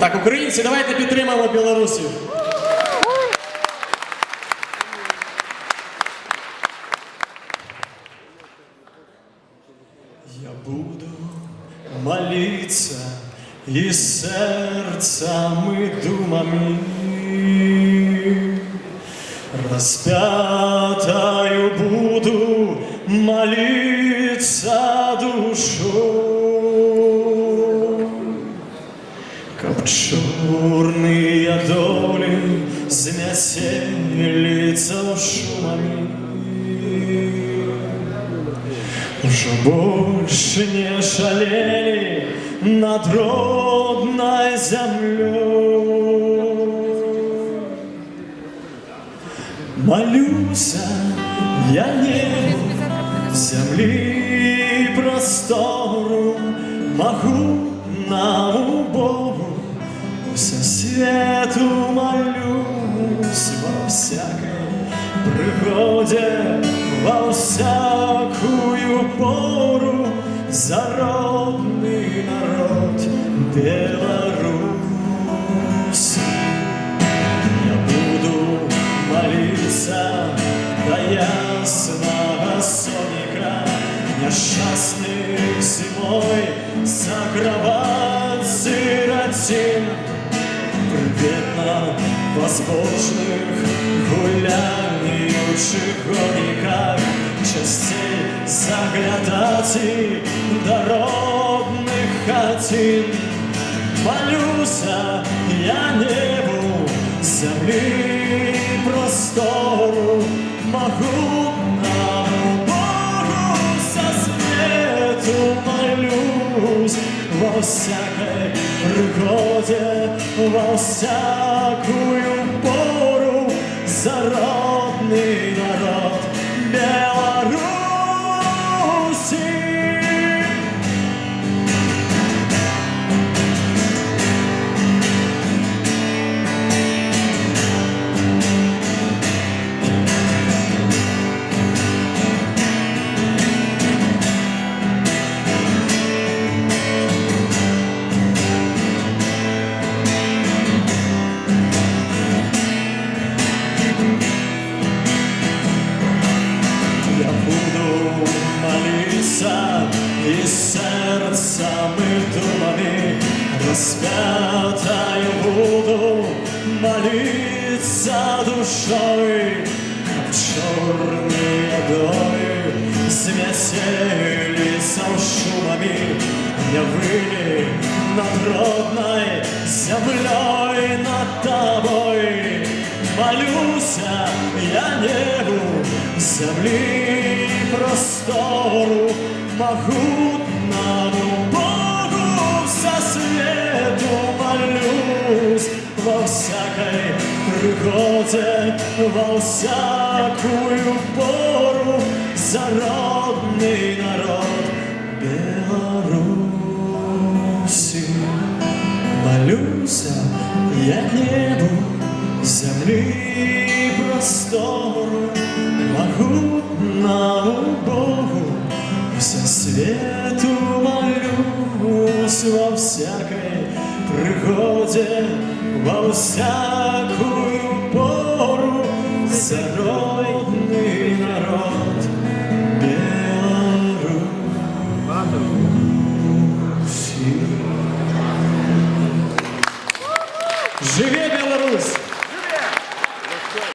Так, українці, давайте підтримаємо білорусів. Я буду молиться и сердцем и думами Распятою буду молиться Как чорные доли змяселіться шумами Уже больше не шалели над родной землей. Молюся, я не земли простору, могу на Богу со свету молюсь во всякой приходе, во всякую пору за родный народ Беларусь. Я буду молиться до ясного соника, Несчастных зимой закрывать сиротин. Бедно возможных гуляющих гониках Частей заглядать и дородных хатин. Молюся я небу, земли простору. Могутному Богу со свету молюсь Во всякой пригоде, во всякую пору За родный народ. Беларуси и сердцем и думами Распятою буду молиться душой. Как черные доли смятелись шумами Не выли над родной землей над тобой. Молюся я небу, земли простору, Могутному Богу со свету молюсь Во всякой пригоде, во всякую пору За родный народ Беларуси. Молюся я небу, земли простору, Могутному Богу со свету молюсь во всякой пригоде, во всякую пору за родный народ Беларуси. Живе Беларусь!